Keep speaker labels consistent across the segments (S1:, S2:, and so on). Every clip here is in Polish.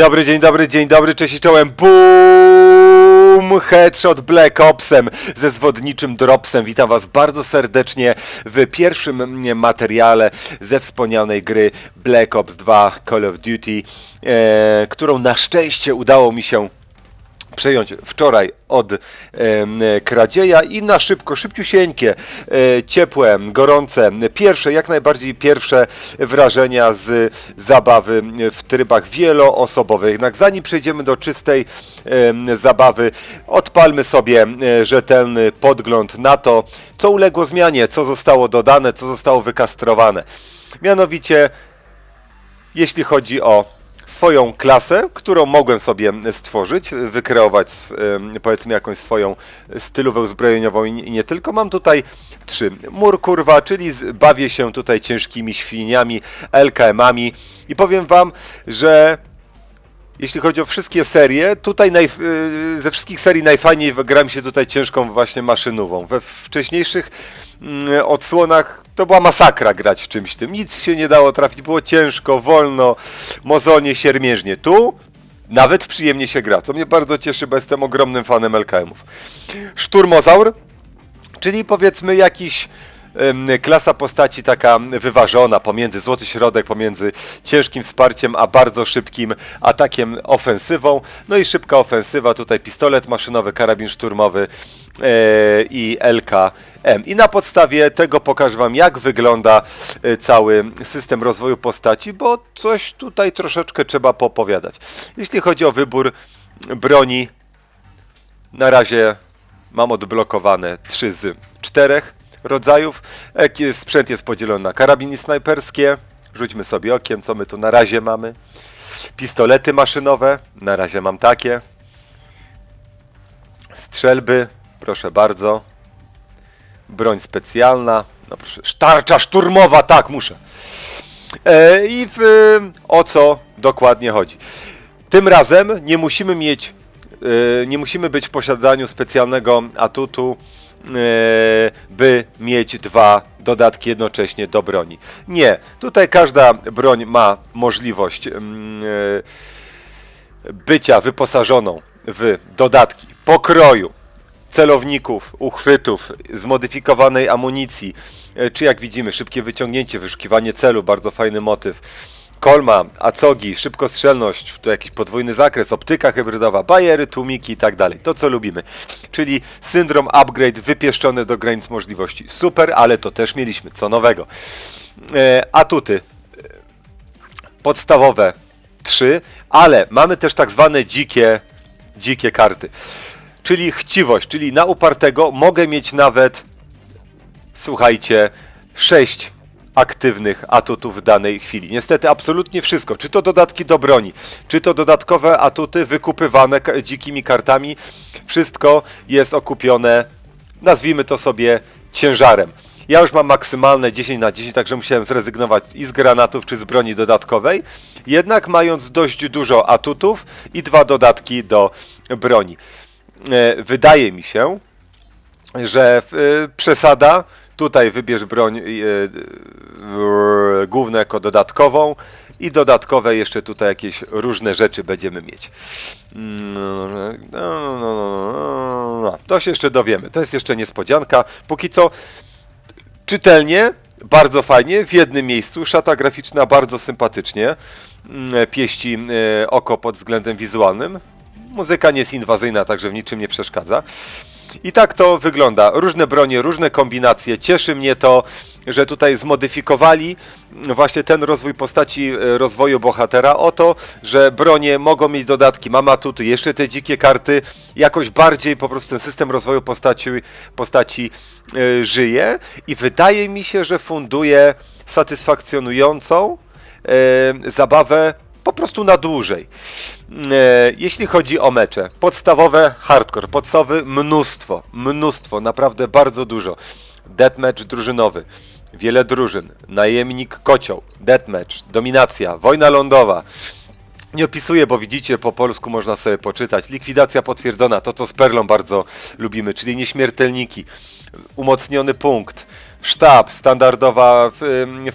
S1: Dobry, dzień dobry, dzień dobry, cześć i czołem. Boom! Headshot Black Opsem ze zwodniczym dropsem. Witam Was bardzo serdecznie w pierwszym materiale ze wspomnianej gry Black Ops 2 Call of Duty, e, którą na szczęście udało mi się przejąć wczoraj od e, kradzieja i na szybko, szybciusieńkie, e, ciepłe, gorące, pierwsze, jak najbardziej pierwsze wrażenia z zabawy w trybach wieloosobowych. Jednak zanim przejdziemy do czystej e, zabawy, odpalmy sobie e, rzetelny podgląd na to, co uległo zmianie, co zostało dodane, co zostało wykastrowane. Mianowicie, jeśli chodzi o swoją klasę, którą mogłem sobie stworzyć, wykreować powiedzmy jakąś swoją stylówę zbrojeniową i nie tylko. Mam tutaj trzy. Mur kurwa, czyli bawię się tutaj ciężkimi świniami, LKM-ami i powiem wam, że jeśli chodzi o wszystkie serie, tutaj naj, y, ze wszystkich serii najfajniej gra mi się tutaj ciężką właśnie maszynową. We wcześniejszych mm, odsłonach to była masakra grać w czymś tym. Nic się nie dało trafić, było ciężko, wolno, mozolnie, siermiężnie. Tu nawet przyjemnie się gra, co mnie bardzo cieszy, bo jestem ogromnym fanem LKM-ów. Szturmozaur, czyli powiedzmy jakiś klasa postaci taka wyważona pomiędzy złoty środek, pomiędzy ciężkim wsparciem, a bardzo szybkim atakiem ofensywą. No i szybka ofensywa, tutaj pistolet maszynowy, karabin szturmowy e, i LKM. I na podstawie tego pokażę Wam, jak wygląda e, cały system rozwoju postaci, bo coś tutaj troszeczkę trzeba popowiadać. Jeśli chodzi o wybór broni, na razie mam odblokowane 3 z 4 rodzajów. Sprzęt jest podzielony na karabiny snajperskie. Rzućmy sobie okiem, co my tu na razie mamy. Pistolety maszynowe, na razie mam takie. Strzelby, proszę bardzo. Broń specjalna, no proszę, tarcza szturmowa, tak, muszę. E, I w, o co dokładnie chodzi? Tym razem nie musimy mieć, e, nie musimy być w posiadaniu specjalnego atutu E, by mieć dwa dodatki jednocześnie do broni. Nie, tutaj każda broń ma możliwość mm, e, bycia wyposażoną w dodatki pokroju, celowników, uchwytów, zmodyfikowanej amunicji, e, czy jak widzimy, szybkie wyciągnięcie, wyszukiwanie celu, bardzo fajny motyw kolma, acogi, szybkostrzelność, to jakiś podwójny zakres, optyka hybrydowa, bajery, tłumiki i tak dalej. To co lubimy. Czyli syndrom upgrade wypieszczony do granic możliwości. Super, ale to też mieliśmy. Co nowego. E, atuty. Podstawowe 3, ale mamy też tak zwane dzikie, dzikie karty. Czyli chciwość, czyli na upartego mogę mieć nawet, słuchajcie, 6 aktywnych atutów w danej chwili. Niestety absolutnie wszystko, czy to dodatki do broni, czy to dodatkowe atuty wykupywane dzikimi kartami, wszystko jest okupione, nazwijmy to sobie ciężarem. Ja już mam maksymalne 10 na 10, także musiałem zrezygnować i z granatów, czy z broni dodatkowej. Jednak mając dość dużo atutów i dwa dodatki do broni. E, wydaje mi się, że e, przesada Tutaj wybierz broń e, e, główną jako dodatkową i dodatkowe jeszcze tutaj jakieś różne rzeczy będziemy mieć. No, to się jeszcze dowiemy. To jest jeszcze niespodzianka. Póki co czytelnie, bardzo fajnie, w jednym miejscu. Szata graficzna bardzo sympatycznie pieści oko pod względem wizualnym. Muzyka nie jest inwazyjna, także w niczym nie przeszkadza. I tak to wygląda. Różne bronie, różne kombinacje. Cieszy mnie to, że tutaj zmodyfikowali właśnie ten rozwój postaci e, rozwoju bohatera o to, że bronie mogą mieć dodatki, ma atuty, jeszcze te dzikie karty, jakoś bardziej po prostu ten system rozwoju postaci, postaci yy, żyje i wydaje mi się, że funduje satysfakcjonującą yy, zabawę po prostu na dłużej. E, jeśli chodzi o mecze, podstawowe hardcore, podstawowy mnóstwo, mnóstwo, naprawdę bardzo dużo. Deathmatch drużynowy, wiele drużyn, najemnik kocioł, deathmatch, dominacja, wojna lądowa, Nie opisuję, bo widzicie, po polsku można sobie poczytać. Likwidacja potwierdzona, to co z Perlą bardzo lubimy, czyli nieśmiertelniki. Umocniony punkt. Sztab, standardowa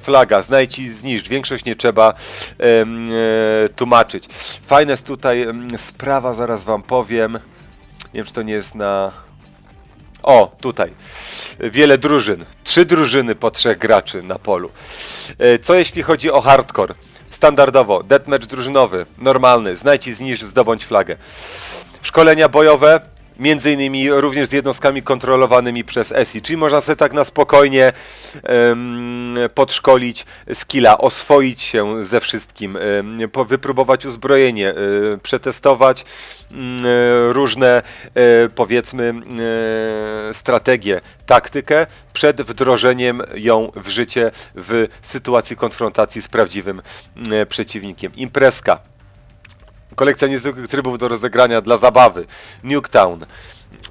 S1: flaga, znajdź i zniszcz. Większość nie trzeba e, tłumaczyć. Fajna jest tutaj sprawa, zaraz wam powiem. Nie wiem, czy to nie jest na... O, tutaj. Wiele drużyn. Trzy drużyny po trzech graczy na polu. E, Co jeśli chodzi o hardcore? Standardowo, deathmatch drużynowy, normalny, znajdź i zniszcz, zdobądź flagę. Szkolenia bojowe, między innymi również z jednostkami kontrolowanymi przez ESI, czyli można sobie tak na spokojnie em, podszkolić skilla, oswoić się ze wszystkim, po- wypróbować uzbrojenie, e, przetestować mm, e, różne, e, powiedzmy, strategie, taktykę przed wdrożeniem ją w życie w sytuacji konfrontacji z prawdziwym przeciwnikiem. Imprezka. Kolekcja niezwykłych trybów do rozegrania dla zabawy. Nuketown.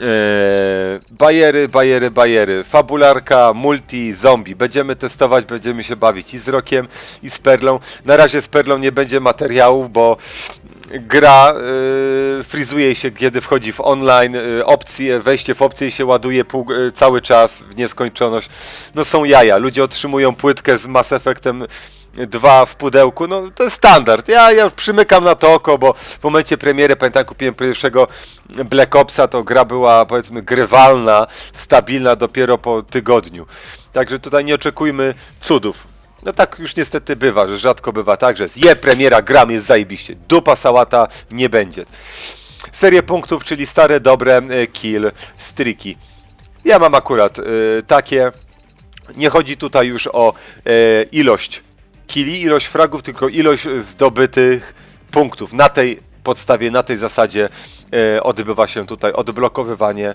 S1: Eee, bajery, bajery, bajery. Fabularka, multi, zombie. Będziemy testować, będziemy się bawić i z Rokiem, i z Perlą. Na razie z Perlą nie będzie materiałów, bo gra yy, frizuje się, kiedy wchodzi w online, yy, opcje, wejście w opcję się ładuje pół, yy, cały czas w nieskończoność. No są jaja. Ludzie otrzymują płytkę z Mass Effectem dwa w pudełku, no to jest standard. Ja, ja przymykam na to oko, bo w momencie premiery, pamiętam, kupiłem pierwszego Black Opsa, to gra była powiedzmy grywalna, stabilna dopiero po tygodniu. Także tutaj nie oczekujmy cudów. No tak już niestety bywa, że rzadko bywa tak, że je premiera, gram jest zajebiście. Dupa sałata nie będzie. Serię punktów, czyli stare, dobre e, kill streaki. Ja mam akurat e, takie. Nie chodzi tutaj już o e, ilość killi, ilość fragów, tylko ilość zdobytych punktów. Na tej podstawie, na tej zasadzie e, odbywa się tutaj odblokowywanie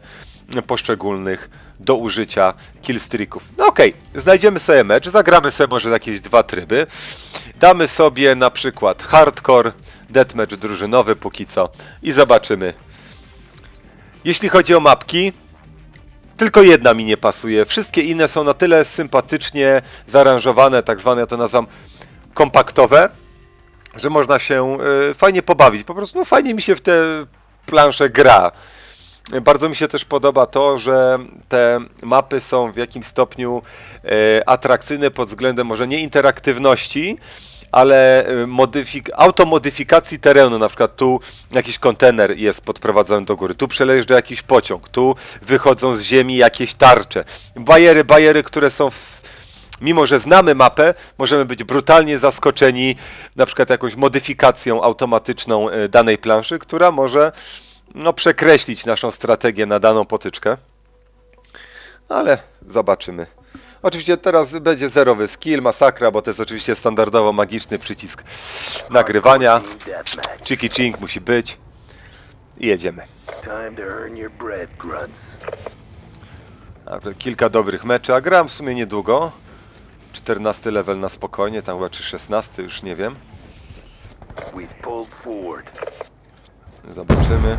S1: poszczególnych do użycia killstreaków. No okej, znajdziemy sobie mecz, zagramy sobie może jakieś dwa tryby. Damy sobie na przykład hardcore, deathmatch drużynowy póki co i zobaczymy. Jeśli chodzi o mapki, tylko jedna mi nie pasuje. Wszystkie inne są na tyle sympatycznie zaaranżowane, tak zwane, ja to nazywam kompaktowe, że można się y, fajnie pobawić. Po prostu no, fajnie mi się w te plansze gra. Bardzo mi się też podoba to, że te mapy są w jakimś stopniu e, atrakcyjne pod względem może nie interaktywności, ale e, modyfik- automodyfikacji terenu. Na przykład tu jakiś kontener jest podprowadzony do góry, tu przejeżdża jakiś pociąg, tu wychodzą z ziemi jakieś tarcze. Bajery, bajery, które są w, mimo że znamy mapę, możemy być brutalnie zaskoczeni na przykład jakąś modyfikacją automatyczną e, danej planszy, która może no, przekreślić naszą strategię na daną potyczkę. Ale zobaczymy. Oczywiście teraz będzie zerowy skill, masakra, bo to jest oczywiście standardowo magiczny przycisk nagrywania. Chiki chink musi być. I jedziemy. A to kilka dobrych meczy, a gram w sumie niedługo. 14 level na spokojnie, tam chyba czy 16, już nie wiem. Zobaczymy.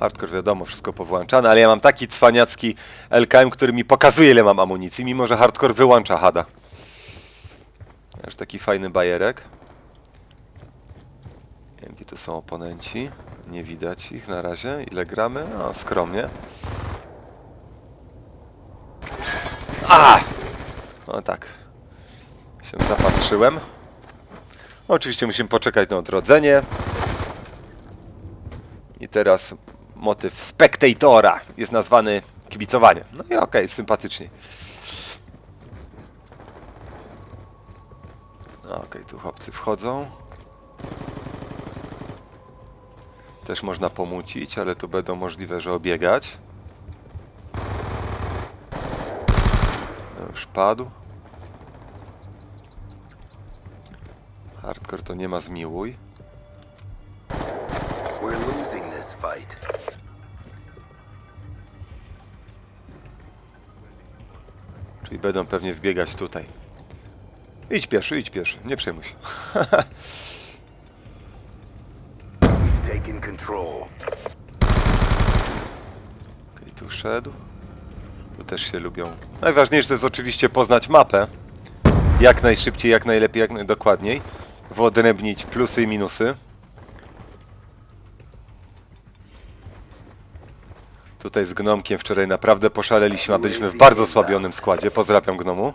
S1: Hardcore wiadomo, wszystko powłączane, ale ja mam taki cwaniacki LKM, który mi pokazuje ile mam amunicji, mimo że hardcore wyłącza hada. Aż taki fajny bajerek. Nie wiem, gdzie to są oponenci. Nie widać ich na razie. Ile gramy? No, skromnie. A! No tak. Się zapatrzyłem. Oczywiście musimy poczekać na odrodzenie. I teraz motyw spektatora jest nazwany kibicowanie. No i okej, sympatycznie. No Okej, tu chłopcy wchodzą. Też można pomucić, ale tu będą możliwe, że obiegać. Już padł. Hardcore to nie ma zmiłuj. Czyli będą pewnie wbiegać tutaj. Idź pieszy, idź pieszy, nie przejmuj się. Okej, tu szedł. Tu też się lubią. Najważniejsze jest oczywiście poznać mapę. Jak najszybciej, jak najlepiej, jak najdokładniej. Wyodrębnić plusy i minusy. Tutaj z Gnomkiem wczoraj naprawdę poszaleliśmy, a byliśmy w bardzo słabionym składzie. Pozdrawiam Gnomu.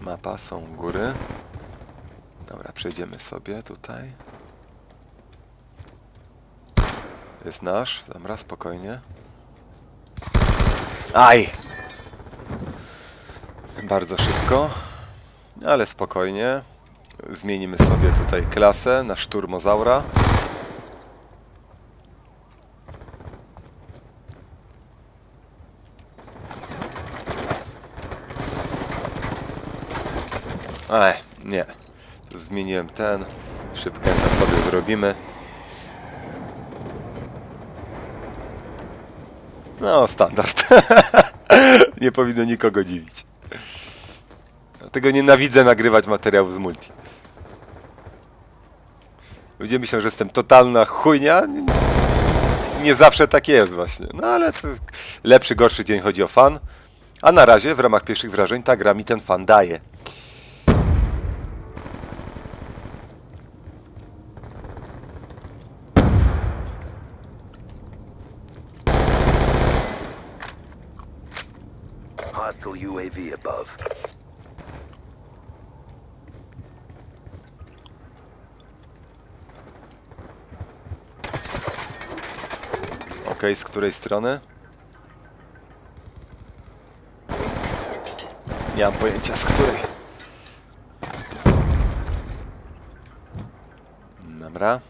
S1: Mapa, są góry. Dobra, przejdziemy sobie tutaj. Jest nasz. Dobra, spokojnie. Aj! Bardzo szybko, ale spokojnie. Zmienimy sobie tutaj klasę na szturmozaura. Ej, nie. Zmieniłem ten. Szybkę sobie zrobimy. No, standard. nie powinno nikogo dziwić. Dlatego nienawidzę nagrywać materiałów z multi. Ludzie myślą, że jestem totalna chujnia. Nie, zawsze tak jest właśnie. No ale lepszy, gorszy dzień chodzi o fan. A na razie, w ramach pierwszych wrażeń, ta gra mi ten fan daje.
S2: Hostile UAV above.
S1: Z której strony? Nie mam pojęcia z której. Dobra.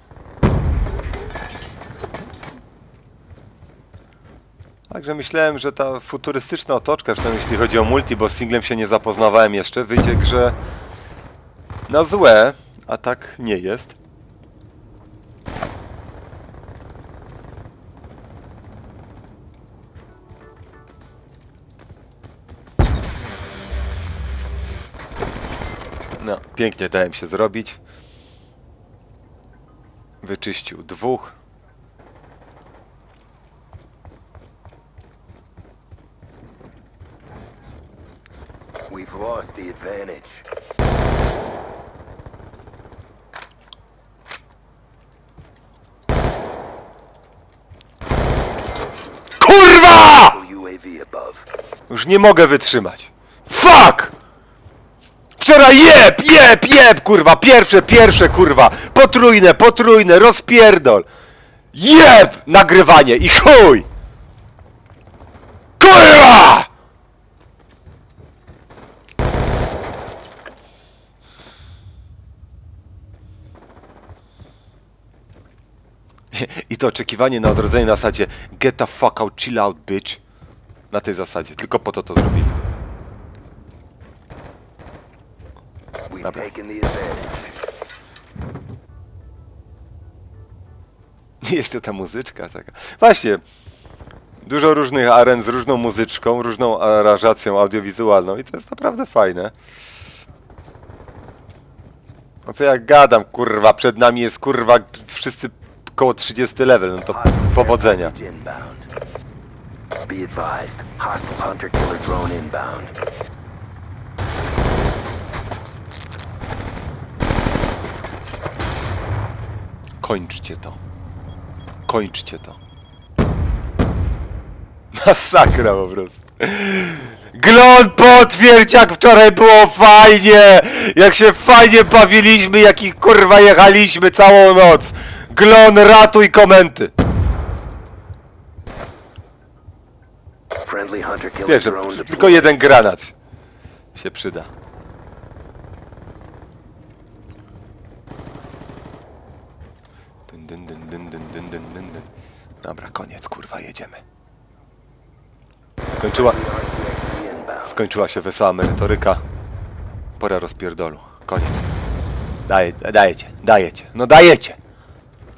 S1: Także myślałem, że ta futurystyczna otoczka, zresztą jeśli chodzi o multi, bo z singlem się nie zapoznawałem jeszcze, wyjdzie grze na złe, a tak nie jest. Pięknie dałem się zrobić. Wyczyścił dwóch.
S2: We've lost the advantage.
S1: KURWA! Już nie mogę wytrzymać. Fuck! Wczoraj jeb, jeb, jeb, kurwa, pierwsze, pierwsze, kurwa, potrójne, potrójne, rozpierdol. Jeb! Nagrywanie i chuj! Kurwa! I to oczekiwanie na odrodzenie na zasadzie get the fuck out, chill out, bitch. Na tej zasadzie, tylko po to to zrobili.
S2: We've
S1: Dobra. I jeszcze ta muzyczka taka. Właśnie. Dużo różnych aren z różną muzyczką, różną aranżacją audiowizualną i to jest naprawdę fajne. No co ja gadam, kurwa, przed nami jest kurwa wszyscy koło 30 level, no to powodzenia.
S2: Be advised, hostile hunter-killer drone inbound.
S1: Kończcie to. Kończcie to. Masakra po prostu. Glon potwierdź jak wczoraj było fajnie! Jak się fajnie bawiliśmy, jakich kurwa jechaliśmy całą noc! Glon ratuj komenty! Wiesz, tylko jeden granat się przyda. Dobra, koniec, kurwa, jedziemy. Skończyła, skończyła się wesoła merytoryka. Pora rozpierdolu. Koniec. Daje, dajecie, dajecie, no dajecie.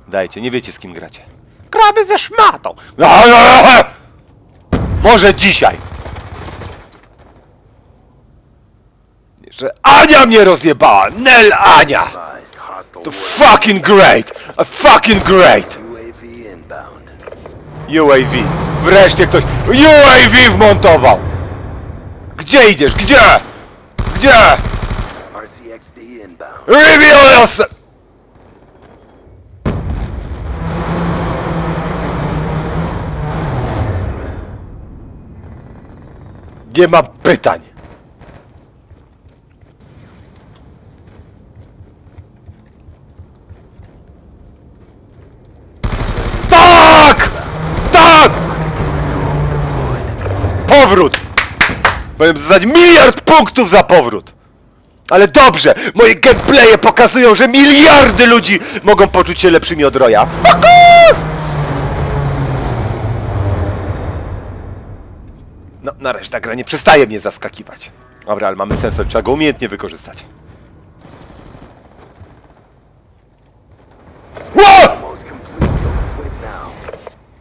S1: Dajecie, nie wiecie z kim gracie. Gramy ze szmatą. Może dzisiaj. Że Ania mnie rozjebała! Nel Ania! To fucking great! A fucking great!
S2: UAV.
S1: Wreszcie ktoś UAV wmontował! Gdzie idziesz? Gdzie? Gdzie?
S2: RCXD inbound.
S1: Reveal yourself! Nie mam pytań. Tak! Tak! Powrót! Zadać miliard punktów za powrót! Ale dobrze! Moje gameplaye pokazują, że miliardy ludzi mogą poczuć się lepszymi od Roya. Fokus! No, nareszcie ta gra nie przestaje mnie zaskakiwać. Dobra, ale mamy sensor, trzeba go umiejętnie wykorzystać.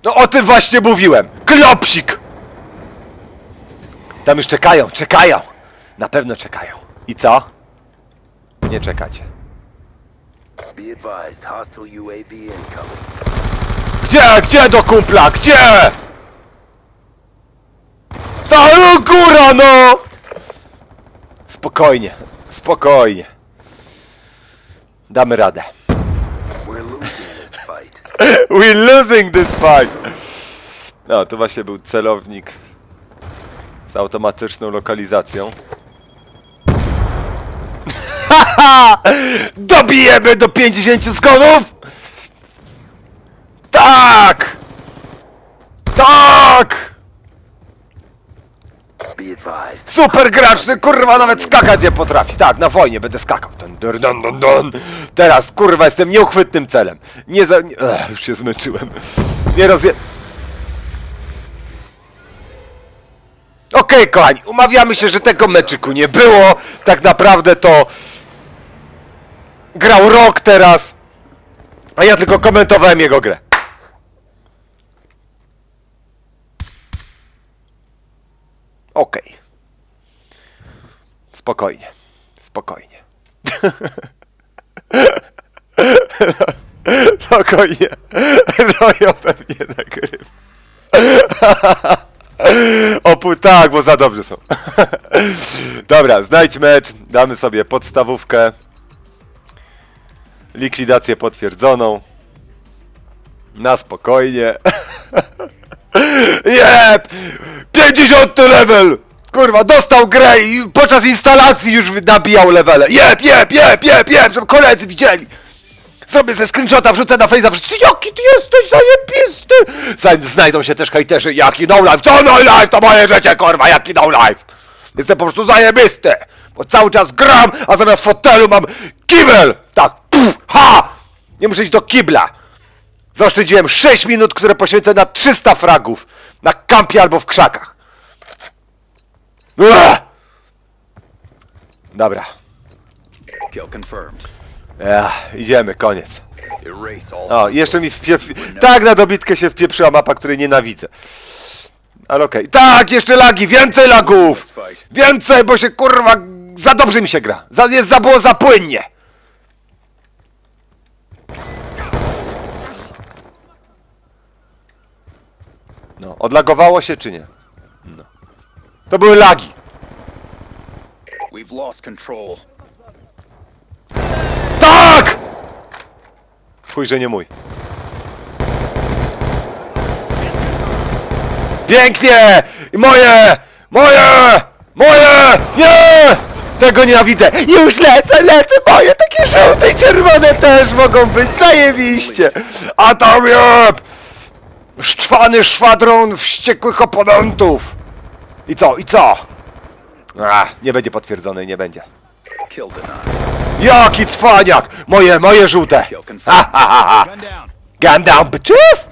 S1: No o tym właśnie mówiłem! Klopsik! Tam już czekają, czekają! Na pewno czekają. I co? Nie czekacie. Gdzie? Gdzie do kumpla? Gdzie? Ta no, góra, no! Spokojnie, spokojnie. Damy radę.
S2: We're losing this fight!
S1: No, to właśnie był celownik z automatyczną lokalizacją. Dobijemy do 50 zgonów! Tak! Tak! Super gracz, ty kurwa nawet skakać nie potrafi. Tak, na wojnie będę skakał. Dun, dun, dun, dun. Teraz kurwa jestem nieuchwytnym celem. Nie za... Ech, już się zmęczyłem. Nie rozje... Okej, kochani, umawiamy się, że tego meczyku nie było. Tak naprawdę to... Grał rok teraz. A ja tylko komentowałem jego grę. Okej. Spokojnie. Spokojnie. Spokojnie. Rojo pewnie nagrywa. Opu, tak, bo za dobrze są. Dobra, znajdź mecz. Damy sobie podstawówkę. Likwidację potwierdzoną. Na spokojnie. Jep! 50 level! Kurwa, dostał grę i podczas instalacji już nabijał levele. Jep, jep, jep, jep, jep, żeby koledzy widzieli. Zrobię ze screenshota, wrzucę na Face'a, wszyscy, jaki ty jesteś zajebisty! Zaj- Znajdą się też hejterzy, jaki no life, co no life, to moje życie, kurwa, jaki no life! Jestem po prostu zajebisty! Bo cały czas gram, a zamiast fotelu mam kibel! Tak, pff, ha! Nie muszę iść do kibla! Zaoszczędziłem 6 minut, które poświęcę na 300 fragów. Na kampie albo w krzakach. Ua! Dobra.
S3: Kill confirmed.
S1: Ech, idziemy, koniec. O, jeszcze mi wpie... Tak na dobitkę się wpieprzyła mapa, której nienawidzę. Ale okej. Tak, jeszcze lagi, więcej lagów! Więcej, bo się kurwa... Za dobrze mi się gra. Za, jest za było za płynnie. No, odlagowało się czy nie? No. To były lagi.
S3: We've lost control.
S1: Tak! Chuj, że nie mój. Pięknie! I moje! Moje! Moje! Nie! Tego nienawidzę! Już lecę, lecę! Moje takie żółte i czerwone też mogą być! Zajebiście! A tam jeb! Szczwany szwadron wściekłych oponentów! I co? I co? A, nie będzie potwierdzone, nie będzie.
S3: Kill denied.
S1: Jaki cwaniak! Moje, moje żółte! Ha, ha, ha, ha.
S3: Gun down.
S1: Bitches!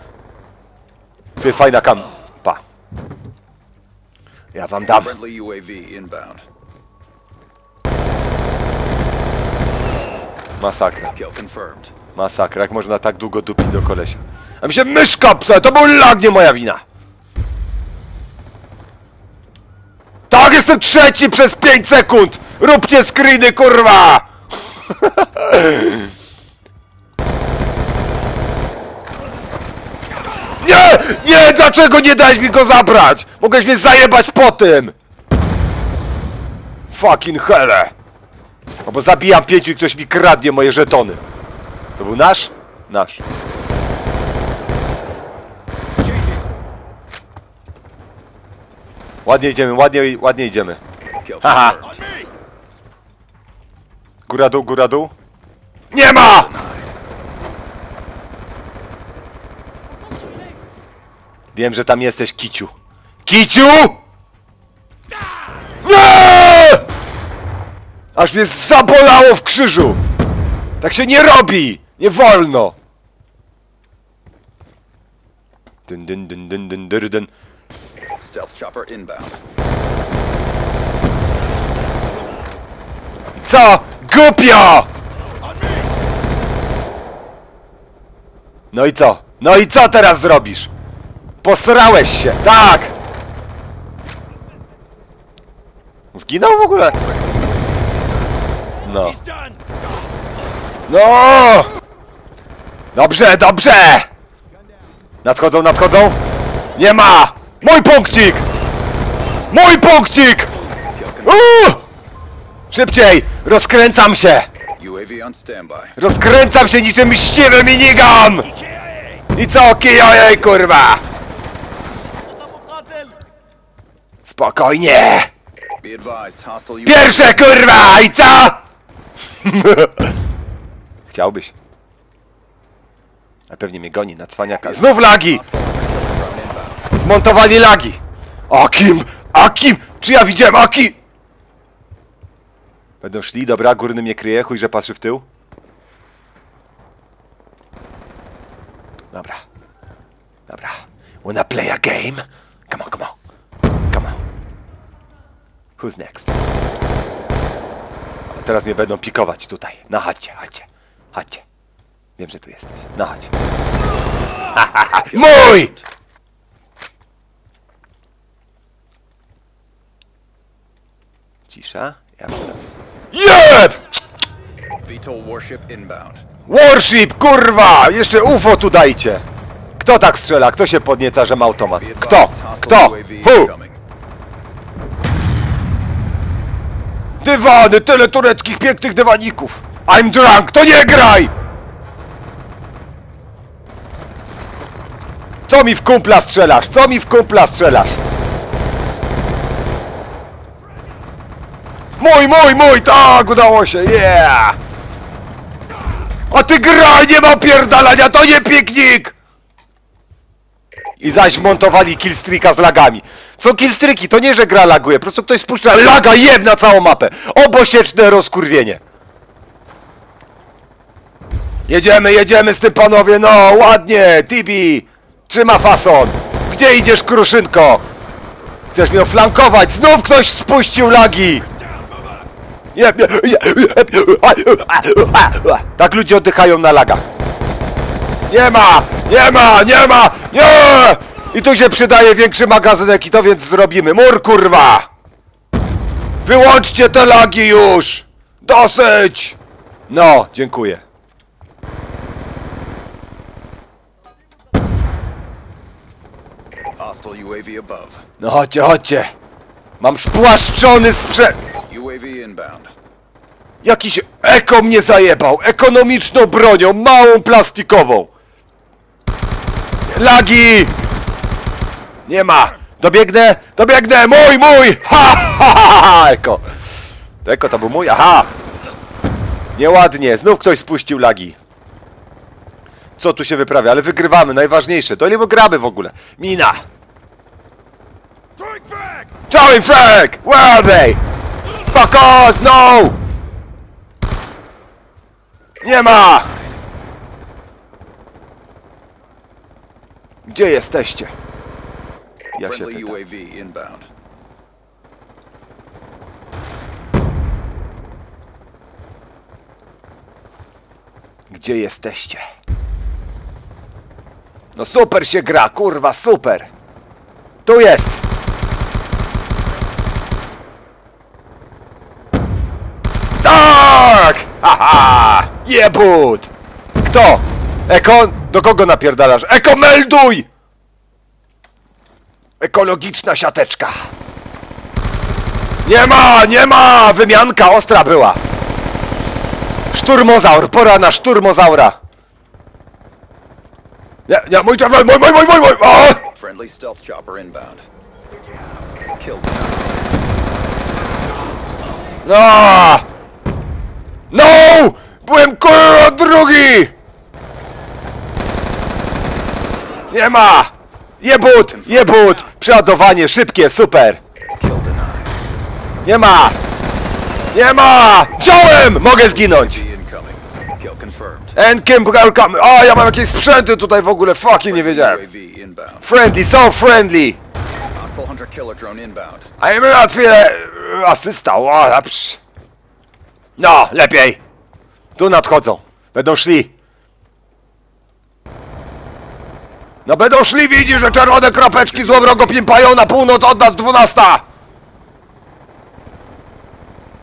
S1: To jest fajna kampa. Ja wam dam. Masakra, masakra. Jak można tak długo dupić do kolesia? A mi się myszka psa, to był lag, nie moja wina! Tak, jestem trzeci przez 5 sekund! Róbcie screeny, kurwa! Nie! Nie! Dlaczego nie dałeś mi go zabrać? Mogłeś mnie zajebać po tym! Fucking hele! No bo zabijam pięciu i ktoś mi kradnie moje żetony. To był nasz? Nasz. Ładnie idziemy, ładnie, ładnie idziemy. Haha. Góra dół, góra dół. Nie ma! Wiem, że tam jesteś, Kiciu. Kiciu! Nie! Aż mnie zabolało w krzyżu! Tak się nie robi! Nie wolno! Dyn, dyn, dyn, dyn, dyn, dyn, dyn.
S3: Stealth chopper inbound.
S1: Co? Głupio! No i co? No i co teraz zrobisz? Posrałeś się, tak! Zginął w ogóle? No. No! Dobrze, dobrze! Nadchodzą, nadchodzą! Nie ma! Mój punkcik! Mój punkcik! Uuu! Szybciej! Rozkręcam się!
S3: UAV on standby.
S1: Rozkręcam się niczym mściwy minigun! I co, kijojej, kurwa! Spokojnie! Pierwsze, kurwa! I co? Chciałbyś. A pewnie mnie goni na cwaniaka. Znów lagi! Zmontowali lagi! Akim! Akim! Czy ja widziałem Aki? Będą szli, dobra, górny mnie kryje, chuj, że patrzy w tył. Dobra. Dobra. Wanna play a game? Come on, come on. Come on. Who's next? A teraz mnie będą pikować tutaj. Na chacie, chacie. Chacie. Wiem, że tu jesteś. Na chacie. Mój! Cisza. Ja Jeb!
S3: Warship.
S1: Warship, kurwa! Jeszcze UFO tu dajcie! Kto tak strzela? Kto się podnieca, że ma automat? Kto? Kto? Who? Dywany, tyle tureckich pięknych dywaników! I'm drunk, to nie graj! Co mi w kumpla strzelasz? Co mi w kumpla strzelasz? Mój, mój, mój, tak, udało się, yeah! A ty graj, nie ma pierdalania, to nie piknik! I zaś montowali killstreaka z lagami. Co killstreaki? To nie, że gra laguje, po prostu ktoś spuszcza laga jeb na całą mapę. Obosieczne rozkurwienie. Jedziemy, jedziemy z tym panowie, no ładnie, Tibi. Trzyma fason. Gdzie idziesz, kruszynko? Chcesz mnie oflankować? Znów ktoś spuścił lagi. Jeb, jeb, jeb, jeb, Tak ludzie oddychają na lagach. Nie ma! Nie ma! Nie ma! Nie! I tu się przydaje większy magazynek i to więc zrobimy. Mur, kurwa! Wyłączcie te lagi już! Dosyć! No, dziękuję. No chodźcie, chodźcie. Mam spłaszczony sprzęt. Jakiś eko mnie zajebał. Ekonomiczną bronią, małą plastikową. Lagi! Nie ma. Dobiegnę, dobiegnę, mój, mój! Ha, ha, ha, ha, eko. To eko to był mój, aha. Nieładnie, znów ktoś spuścił lagi. Co tu się wyprawia? Ale wygrywamy, najważniejsze. To nie gramy w ogóle. Mina. Throwing frag! Where are they? Fuck us, no! Nie ma! Gdzie jesteście? Ja się pytam. Gdzie jesteście? No super się gra, kurwa, super! Tu jest! Tak! Haha! Jebut! Kto? Eko? Do kogo napierdalasz? Eko, melduj! Ekologiczna siateczka. Nie ma, nie ma! Wymianka ostra była. Szturmozaur, pora na szturmozaura. Nie, nie, mój czerwony, mój, mój, mój, mój, mój! O!
S3: Friendly stealth chopper inbound. Killed.
S1: No! No! Byłem kurwa drugi! Nie ma! Jebut! Jebut! Przeładowanie szybkie, super! Nie ma! Nie ma! Wziąłem! Mogę zginąć!
S3: UAV incoming. Kill confirmed.
S1: Enkiem welcome! A, ja mam jakieś sprzęty tutaj w ogóle, fucking nie wiedziałem. Friendly, so friendly! A ja my otwierę... asysta, o. No, lepiej! Tu nadchodzą. Będą szli. No będą szli, widzisz, że czerwone kropeczki złowrogo pimpają na północ od nas, dwunasta!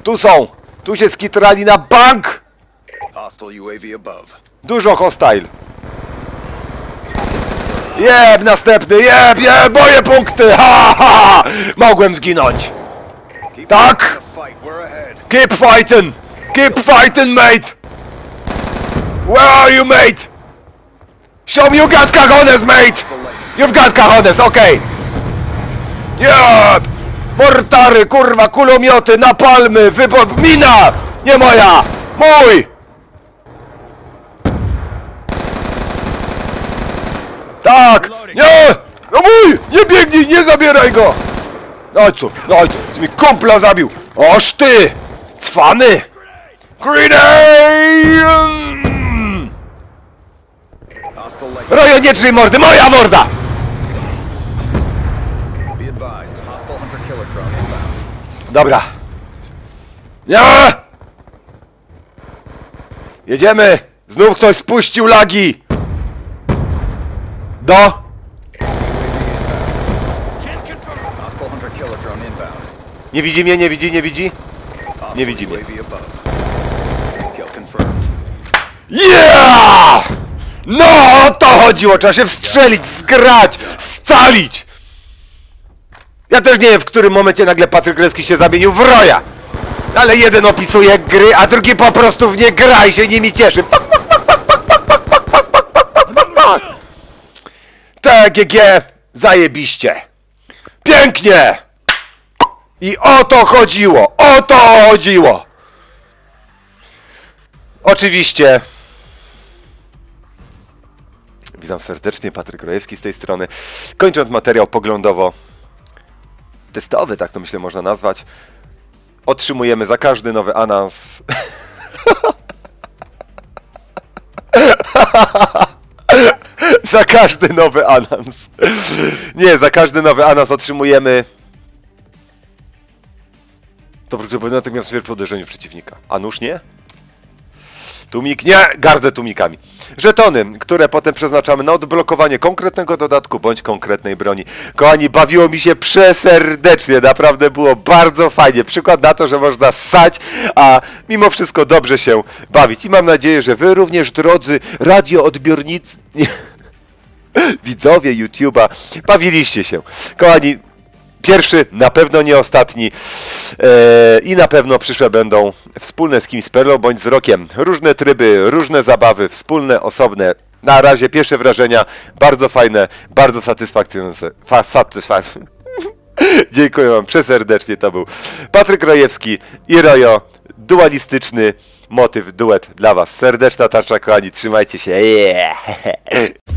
S1: Tu są! Tu się skitrali na bank! Dużo hostile. Jeb, następny, jeb, jeb, moje punkty! Ha, ha, ha! Mogłem zginąć. Tak. Keep fighting! Keep fighting, mate! Where are you, mate? Show me you got cajones, mate! You've got cajones, okej! Jeb! Mortary, kurwa, kulomioty, napalmy, wybo... Mina! Nie moja! Mój! Tak! Nie! No mój! Nie biegnij, nie zabieraj go! No co, no co, ty mi kumpla zabił! Oż ty! Cwany! Grenade! Rojo, nie mordy, moja morda! Dobra. Nie! Jedziemy! Znów ktoś spuścił lagi! Do!
S3: Hostile hunter killer drone inbound.
S1: Nie widzi mnie, nie widzi, nie widzi? Nie widzi mnie. Yeah! No, o to chodziło! Trzeba się wstrzelić, zgrać, scalić! Ja też nie wiem, w którym momencie nagle Patryk Leski się zamienił w roja! Ale jeden opisuje gry, a drugi po prostu w nie gra i się nimi cieszy. TGG, zajebiście! Pięknie! I o to chodziło! O to chodziło! Oczywiście Witam serdecznie, Patryk Rojewski z tej strony. Kończąc materiał poglądowo testowy, tak to myślę można nazwać, otrzymujemy za każdy nowy anans za każdy nowy anans. Nie, za każdy nowy anans otrzymujemy to powinno natychmiast stwierdzić po uderzeniu przeciwnika. A nuż nie? Tumik? Nie! Gardzę tumikami. Żetony, które potem przeznaczamy na odblokowanie konkretnego dodatku bądź konkretnej broni. Kochani, bawiło mi się przeserdecznie, naprawdę było bardzo fajnie. Przykład na to, że można ssać, a mimo wszystko dobrze się bawić. I mam nadzieję, że wy również, drodzy radioodbiornicy... Widzowie YouTube'a, bawiliście się. Kochani, Pierwszy, na pewno nie ostatni eee, i na pewno przyszłe będą wspólne z kimś z Perlą bądź z Rokiem. Różne tryby, różne zabawy, wspólne, osobne. Na razie pierwsze wrażenia, bardzo fajne, bardzo satysfakcjonujące. Fa, satysfak... Dziękuję wam przeserdecznie, to był Patryk Rojewski i Rojo, dualistyczny motyw, duet dla was. Serdeczna tarcza, kochani, trzymajcie się. Yeah.